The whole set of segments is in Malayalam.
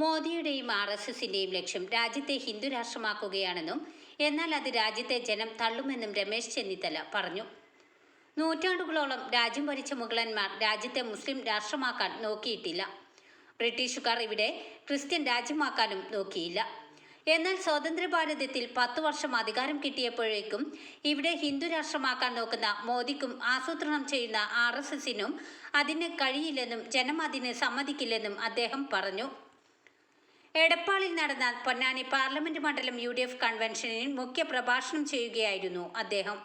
മോദിയുടെയും ആർ എസ് എസിന്റെയും ലക്ഷ്യം രാജ്യത്തെ ഹിന്ദു രാഷ്ട്രമാക്കുകയാണെന്നും എന്നാൽ അത് രാജ്യത്തെ ജനം തള്ളുമെന്നും രമേശ് ചെന്നിത്തല പറഞ്ഞു. നൂറ്റാണ്ടുകളോളം രാജ്യം ഭരിച്ച മുഗളന്മാർ രാജ്യത്തെ മുസ്ലിം രാഷ്ട്രമാക്കാൻ നോക്കിയിട്ടില്ല. ബ്രിട്ടീഷുകാർ ഇവിടെ ക്രിസ്ത്യൻ രാജ്യമാക്കാനും നോക്കിയില്ല. എന്നാൽ സ്വതന്ത്ര ഭാരതത്തിൽ പത്തു വർഷം അധികാരം കിട്ടിയപ്പോഴേക്കും ഇവിടെ ഹിന്ദു രാഷ്ട്രമാക്കാൻ നോക്കുന്ന മോദിക്കും ആസൂത്രണം ചെയ്യുന്ന ആർ എസ് എസിനും അതിന് കഴിയില്ലെന്നും ജനം അതിന് സമ്മതിക്കില്ലെന്നും അദ്ദേഹം പറഞ്ഞു. എടപ്പാളിൽ നടന്ന പൊന്നാനി പാർലമെന്റ് മണ്ഡലം യു ഡി എഫ് കൺവെൻഷനിൽ മുഖ്യ പ്രഭാഷണം ചെയ്യുകയായിരുന്നു അദ്ദേഹം.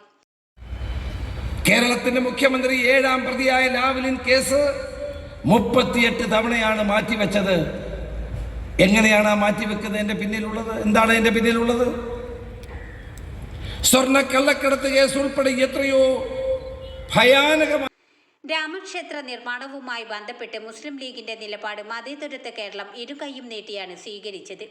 കേരളത്തിന്റെ മുഖ്യമന്ത്രി ഏഴാം പ്രതിയായ ലാവലിൻ കേസ് മുപ്പത്തിയെട്ട് തവണയാണ് മാറ്റിവെച്ചത്. എങ്ങനെയാണ് ആ മാറ്റിവെക്കുന്നതിന്റെ പിന്നിലുള്ളത്? എന്താണ് എന്റെ പിന്നിലുള്ളത്? സ്വർണ കള്ളക്കടത്ത് കേസ് ഉൾപ്പെടെ എത്രയോ ഭയാനകമായ രാമക്ഷേത്ര നിർമ്മാണവുമായി ബന്ധപ്പെട്ട് മുസ്ലിം ലീഗിന്റെ നിലപാട് മതേതരത്വ കേരളം ഇരുകൈയും നീട്ടിയാണ് സ്വീകരിച്ചത്.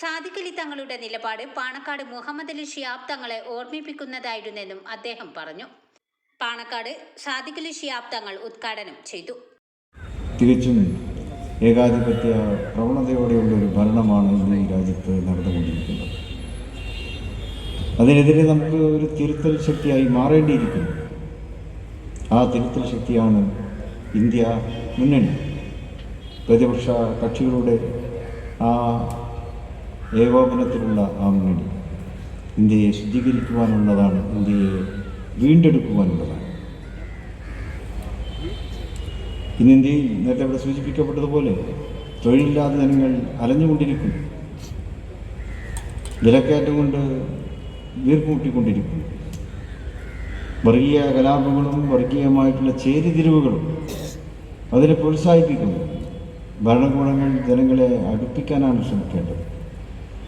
സാദിഖലി തങ്ങളുടെ നിലപാട് പാണക്കാട് മുഹമ്മദ് അലി ഷിയാബ് തങ്ങളെ ഓർമ്മിപ്പിക്കുന്നതായിരുന്നെന്നും അദ്ദേഹം പറഞ്ഞു. പാണക്കാട് സാദിഖലി ഷിയാബ് തങ്ങൾ ഉദ്ഘാടനം ചെയ്തു. തികച്ചും ഏകാധിപത്യ പ്രവണതയോടെയുള്ള ഒരു ഭരണമാണ് ഇന്ന് ഈ രാജ്യത്ത് നടന്നുകൊണ്ടിരിക്കുന്നത്. അതിനെതിരെ നമുക്ക് ഒരു തിരുത്തൽ ശക്തിയായി മാറേണ്ടിയിരിക്കുന്നു. ആ തിരുത്തൽ ശക്തിയാണ് ഇന്ത്യ മുന്നണി. പ്രതിപക്ഷ കക്ഷികളുടെ ആ ഏകോപനത്തിലുള്ള ആ മുന്നണി. ഇന്ത്യയെ ശുദ്ധീകരിക്കുവാനുള്ളതാണ് ഇന്ത്യയെ വീണ്ടെടുക്കുവാനുള്ളതാണ്. ഇന്ന് ഇന്ത്യയിൽ നേരത്തെ ഇവിടെ സൂചിപ്പിക്കപ്പെട്ടതുപോലെ തൊഴിലില്ലാതെ ജനങ്ങൾ അലഞ്ഞുകൊണ്ടിരിക്കുന്നു വിലക്കയറ്റം കൊണ്ട് വീർപ്പുമുട്ടിക്കൊണ്ടിരിക്കുന്നു വർഗീയ കലാപങ്ങളും വർഗീയമായിട്ടുള്ള ചേരിതിരിവുകളും അതിനെ പ്രോത്സാഹിപ്പിക്കുന്നു. ഭരണകൂടങ്ങൾ ജനങ്ങളെ അടുപ്പിക്കാനാണ് ശ്രമിക്കേണ്ടത്.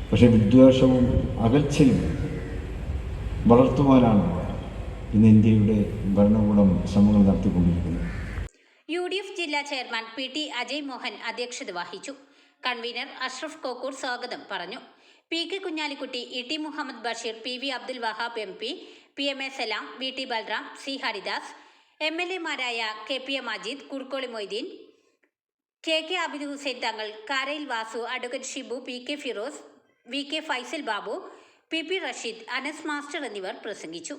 പക്ഷേ വിദ്വേഷവും അകൽച്ചയും വളർത്തുവാനാണ് ഇന്ന് ഇന്ത്യയുടെ ഭരണകൂടം ശ്രമങ്ങൾ നടത്തിക്കൊണ്ടിരിക്കുന്നത്. യു ഡി എഫ് ജില്ലാ chairman P T Ajay Mohan അധ്യക്ഷത വഹിച്ചു. കൺവീനർ അഷ്റഫ് കോക്കൂർ സ്വാഗതം പറഞ്ഞു. P K Kunhalikutty E T Muhammad Basheer P V Abdul Wahab M P P M A Salam V T Balram C Haridas M L എമാരായ K P A Majeed Kurkkoli Moideen K K Abid Hussain Thangal Karayil Vasu advocate Shibu P K Firoz V K Faisal Babu P P Rasheed Anas master എന്നിവർ പ്രസംഗിച്ചു.